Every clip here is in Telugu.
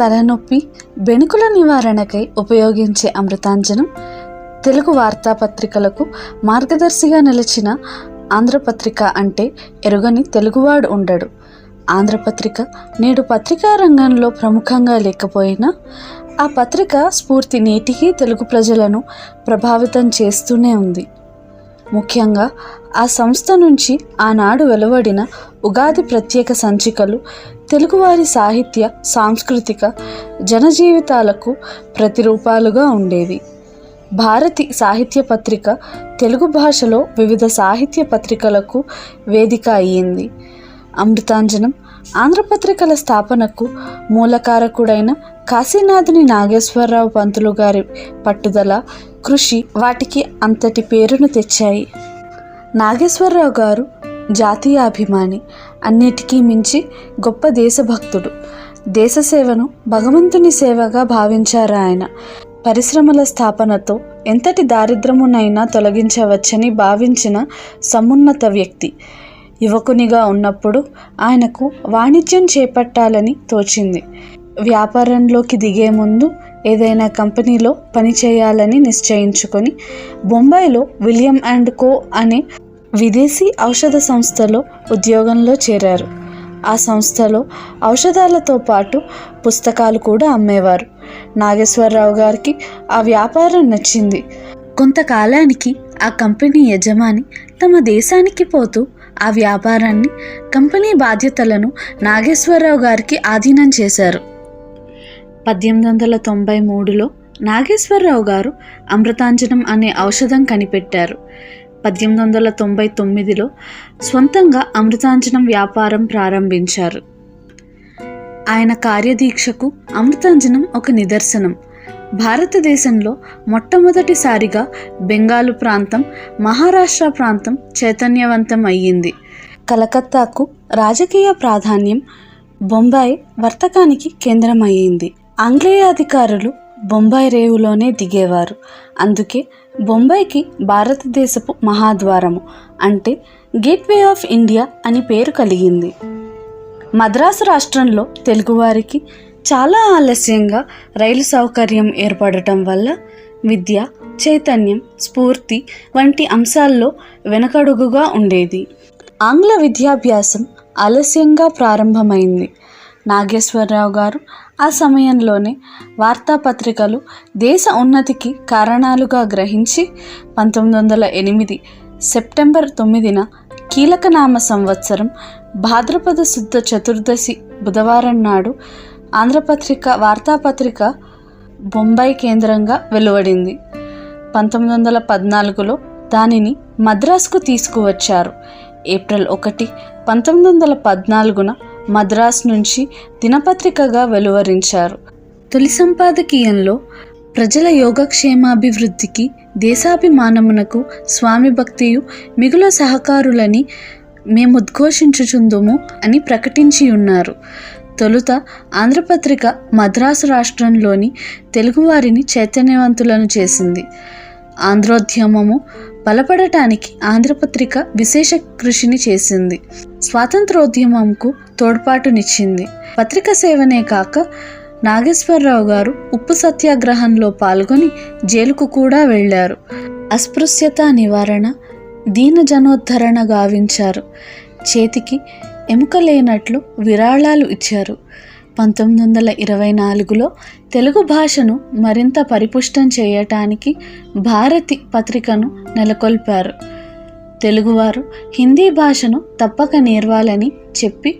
తలనొప్పి బెణుకుల నివారణకై ఉపయోగించే అమృతాంజనం తెలుగు వార్తాపత్రికలకు మార్గదర్శిగా నిలిచిన ఆంధ్రపత్రిక అంటే ఎరుగని తెలుగువాడు ఉండడు. ఆంధ్రపత్రిక నేడు పత్రికా రంగంలో ప్రముఖంగా లేకపోయినా ఆ పత్రిక స్ఫూర్తి నేటికి తెలుగు ప్రజలను ప్రభావితం చేస్తూనే ఉంది. ముఖ్యంగా ఆ సంస్థ నుంచి ఆనాడు వెలువడిన ఉగాది ప్రత్యేక సంచికలు తెలుగువారి సాహిత్య సాంస్కృతిక జనజీవితాలకు ప్రతిరూపాలుగా ఉండేవి. భారతి సాహిత్య పత్రిక తెలుగు భాషలో వివిధ సాహిత్య పత్రికలకు వేదిక అయ్యింది. అమృతాంజనం ఆంధ్రపత్రికల స్థాపనకు మూలకారకుడైన కాశీనాథుని నాగేశ్వరరావు పంతులు గారి పట్టుదల కృషి వాటికి అంతటి పేరును తెచ్చాయి. నాగేశ్వరరావు గారు జాతీయాభిమాని అన్నిటికీ మించి గొప్ప దేశభక్తుడు. దేశ సేవను భగవంతుని సేవగా భావించారు ఆయన. పరిశ్రమల స్థాపనతో ఎంతటి దారిద్రమునైనా తొలగించవచ్చని భావించిన సమున్నత వ్యక్తి. యువకునిగా ఉన్నప్పుడు ఆయనకు వాణిజ్యం చేపట్టాలని తోచింది. వ్యాపారంలోకి దిగే ముందు ఏదైనా కంపెనీలో పనిచేయాలని నిశ్చయించుకొని బొంబాయిలో విలియం అండ్ కో అనే విదేశీ ఔషధ సంస్థలో ఉద్యోగంలో చేరారు. ఆ సంస్థలో ఔషధాలతో పాటు పుస్తకాలు కూడా అమ్మేవారు. నాగేశ్వరరావు గారికి ఆ వ్యాపారం నచ్చింది. కొంతకాలానికి ఆ కంపెనీ యజమాని తమ దేశానికి పోతూ ఆ వ్యాపారాన్ని కంపెనీ బాధ్యతలను నాగేశ్వరరావు గారికి ఆధీనం చేశారు. పద్దెనిమిది వందల తొంభై మూడులో నాగేశ్వరరావు గారు అమృతాంజనం అనే ఔషధం కనిపెట్టారు. పద్దెనిమిది వందల తొంభై తొమ్మిదిలో సొంతంగా అమృతాంజనం వ్యాపారం ప్రారంభించారు. ఆయన కార్యదీక్షకు అమృతాంజనం ఒక నిదర్శనం. భారతదేశంలో మొట్టమొదటిసారిగా బెంగాలు ప్రాంతం మహారాష్ట్ర ప్రాంతం చైతన్యవంతం అయ్యింది. కలకత్తాకు రాజకీయ ప్రాధాన్యం బొంబాయి వర్తకానికి కేంద్రమయ్యింది. ఆంగ్లేయ అధికారులు బొంబాయి రేవులోనే దిగేవారు. అందుకే బొంబాయికి భారతదేశపు మహాద్వారము అంటే గేట్వే ఆఫ్ ఇండియా అని పేరు కలిగింది. మద్రాసు రాష్ట్రంలో తెలుగువారికి చాలా ఆలస్యంగా రైలు సౌకర్యం ఏర్పడటం వల్ల విద్య చైతన్యం స్ఫూర్తి వంటి అంశాల్లో వెనకడుగుగా ఉండేది. ఆంగ్ల విద్యాభ్యాసం ఆలస్యంగా ప్రారంభమైంది. నాగేశ్వరరావు గారు ఆ సమయంలోనే వార్తాపత్రికలు దేశ ఉన్నతికి కారణాలుగా గ్రహించి పంతొమ్మిది వందల ఎనిమిది సెప్టెంబర్ తొమ్మిదిన కీలకనామ సంవత్సరం భాద్రపద శుద్ధ చతుర్దశి బుధవారం నాడు ఆంధ్రపత్రిక వార్తాపత్రిక బొంబాయి కేంద్రంగా వెలువడింది. పంతొమ్మిది వందల పద్నాలుగులో దానిని మద్రాసుకు తీసుకువచ్చారు. ఏప్రిల్ ఒకటి పంతొమ్మిది వందల పద్నాలుగున మద్రాస్ నుంచి దినపత్రికగా వెలువరించారు. తొలి సంపాదకీయంలో ప్రజల యోగక్షేమాభివృద్ధికి దేశాభిమానమునకు స్వామి భక్తియు మిగుల సహకారులని మేముద్ఘోషించుచుందుము అని ప్రకటించి ఉన్నారు తొలుత ఆంధ్రపత్రిక మద్రాసు రాష్ట్రంలోని తెలుగువారిని చైతన్యవంతులను చేసింది. ఆంధ్రోద్యమము బలపడటానికి ఆంధ్రపత్రిక విశేష కృషిని చేసింది. స్వాతంత్రోద్యమంకు తోడ్పాటునిచ్చింది. పత్రిక సేవనే కాక నాగేశ్వరరావు గారు ఉప్పు సత్యాగ్రహంలో పాల్గొని జైలుకు కూడా వెళ్ళారు. అస్పృశ్యత నివారణ దీన జనోద్ధరణ గావించారు. చేతికి ఎముక లేనట్లు విరాళాలు ఇచ్చారు. పంతొమ్మిది వందల ఇరవై నాలుగులో తెలుగు భాషను మరింత పరిపుష్టం చేయటానికి భారతి పత్రికను నెలకొల్పారు. తెలుగువారు హిందీ భాషను తప్పక నేర్వాలని చెప్పి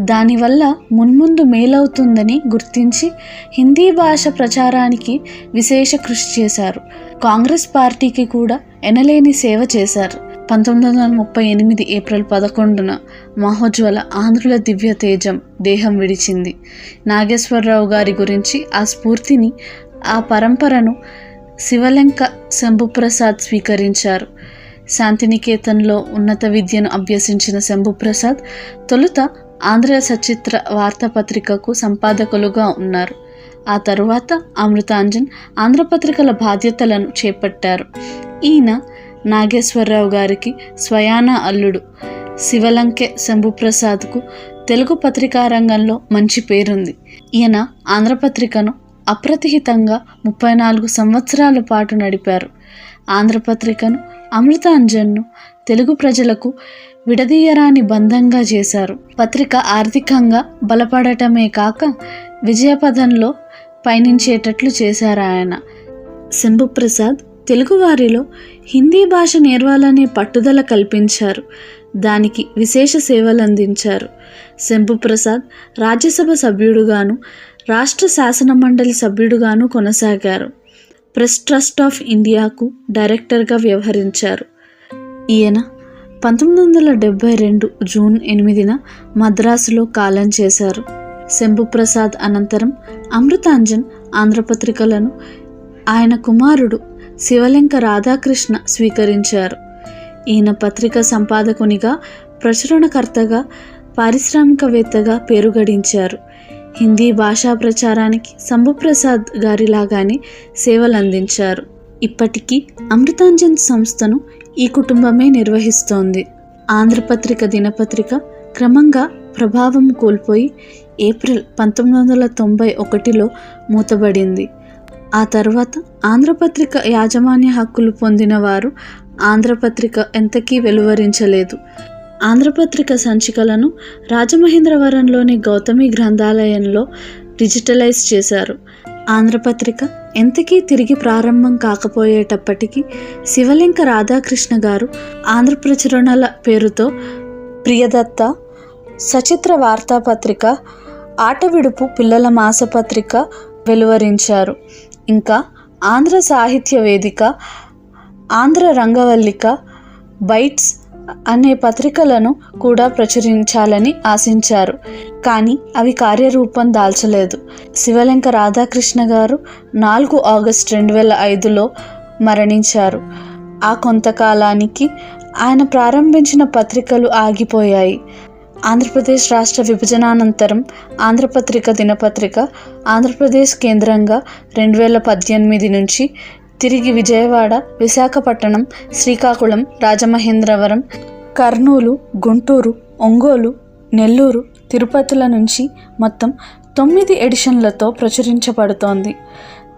దానివల్ల మున్ముందు మేలవుతుందని గుర్తించి హిందీ భాష ప్రచారానికి విశేష కృషి చేశారు. కాంగ్రెస్ పార్టీకి కూడా ఎనలేని సేవ చేశారు. పంతొమ్మిది వందల ముప్పై ఎనిమిది ఏప్రిల్ పదకొండున మహోజ్వల ఆంధ్రుల దివ్య తేజం దేహం విడిచింది. నాగేశ్వరరావు గారి గురించి ఆ స్ఫూర్తిని ఆ పరంపరను శివలంక శంభుప్రసాద్ స్వీకరించారు. శాంతినికేతన్లో ఉన్నత విద్యను అభ్యసించిన శంభుప్రసాద్ తొలుత ఆంధ్ర సచిత్ర వార్తాపత్రికకు సంపాదకులుగా ఉన్నారు. ఆ తరువాత అమృతాంజన్ ఆంధ్రపత్రికల బాధ్యతలను చేపట్టారు. ఈయన నాగేశ్వరరావు గారికి స్వయాన అల్లుడు. శివలంకె శంభుప్రసాద్కు తెలుగు పత్రికా రంగంలో మంచి పేరుంది. ఈయన ఆంధ్రపత్రికను అప్రతిహితంగా ముప్పై నాలుగు సంవత్సరాల పాటు నడిపారు. ఆంధ్రపత్రికను అమృతాంజన్ను తెలుగు ప్రజలకు విడదీయరాని బంధంగా చేశారు. పత్రిక ఆర్థికంగా బలపడటమే కాక విజయపథంలో పయనించేటట్లు చేశారు ఆయన శంభుప్రసాద్ తెలుగువారిలో హిందీ భాష నేర్వాలనే పట్టుదల కల్పించారు. దానికి విశేష సేవలు అందించారు శంభుప్రసాద్ రాజ్యసభ సభ్యుడుగాను రాష్ట్ర శాసనమండలి సభ్యుడుగాను కొనసాగారు. ప్రెస్ ట్రస్ట్ ఆఫ్ ఇండియాకు డైరెక్టర్గా వ్యవహరించారు. ఈయన పంతొమ్మిది వందల డెబ్బై రెండు జూన్ ఎనిమిదిన మద్రాసులో కాలం చేశారు. శంభుప్రసాద్ అనంతరం అమృతాంజన్ ఆంధ్రపత్రికలను ఆయన కుమారుడు శివలింక రాధాకృష్ణ స్వీకరించారు. ఈయన పత్రిక సంపాదకునిగా ప్రచురణకర్తగా పారిశ్రామికవేత్తగా పేరు గడించారు హిందీ భాషా ప్రచారానికి శంభుప్రసాద్ గారిలాగానే సేవలు అందించారు ఇప్పటికీ అమృతాంజన్ సంస్థను ఈ కుటుంబమే నిర్వహిస్తోంది. ఆంధ్రపత్రిక దినపత్రిక క్రమంగా ప్రభావం కోల్పోయి ఏప్రిల్ పంతొమ్మిది వందల తొంభై ఒకటిలో మూతబడింది. ఆ తర్వాత ఆంధ్రపత్రిక యాజమాన్య హక్కులు పొందిన వారు ఆంధ్రపత్రిక ఎంతకీ వెలువరించలేదు. ఆంధ్రపత్రిక సంచికలను రాజమహేంద్రవరంలోని గౌతమి గ్రంథాలయంలో డిజిటలైజ్ చేశారు. ఆంధ్రపత్రిక ఎంతకీ తిరిగి ప్రారంభం కాకపోయేటప్పటికీ శివలింక రాధాకృష్ణ గారు ఆంధ్ర ప్రచురణల పేరుతో ప్రియదత్త సచిత్ర వార్తాపత్రిక ఆటవిడుపు పిల్లల మాసపత్రిక వెలువరించారు. ఇంకా ఆంధ్ర సాహిత్య వేదిక ఆంధ్ర రంగవల్లిక బైట్స్ అనే పత్రికలను కూడా ప్రచురించాలని ఆశించారు. కానీ అవి కార్యరూపం దాల్చలేదు. శివలింక రాధాకృష్ణ గారు నాలుగు ఆగస్ట్ రెండు వేల ఐదులో మరణించారు. ఆ కొంతకాలానికి ఆయన ప్రారంభించిన పత్రికలు ఆగిపోయాయి. ఆంధ్రప్రదేశ్ రాష్ట్ర విభజనానంతరం ఆంధ్రపత్రిక దినపత్రిక ఆంధ్రప్రదేశ్ కేంద్రంగా రెండు వేల పద్దెనిమిది నుంచి తిరిగి విజయవాడ విశాఖపట్నం శ్రీకాకుళం రాజమహేంద్రవరం కర్నూలు గుంటూరు ఒంగోలు నెల్లూరు తిరుపతుల నుంచి మొత్తం తొమ్మిది ఎడిషన్లతో ప్రచురించబడుతోంది.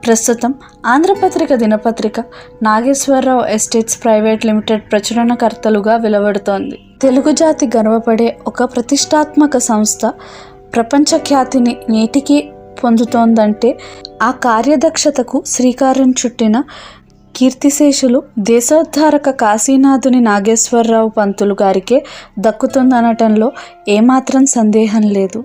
ప్రస్తుతం ఆంధ్రపత్రిక దినపత్రిక నాగేశ్వరరావు ఎస్టేట్స్ ప్రైవేట్ లిమిటెడ్ ప్రచురణకర్తలుగా వెలువడుతోంది. తెలుగు జాతి గర్వపడే ఒక ప్రతిష్టాత్మక సంస్థ ప్రపంచ ఖ్యాతిని నేటికి పొందుతోందంటే ఆ కార్యదక్షతకు శ్రీకారం చుట్టిన కీర్తిశేషులు దేశోద్ధారక కాశీనాథుని నాగేశ్వరరావు పంతులు గారికే దక్కుతుందనటంలో ఏమాత్రం సందేహం లేదు.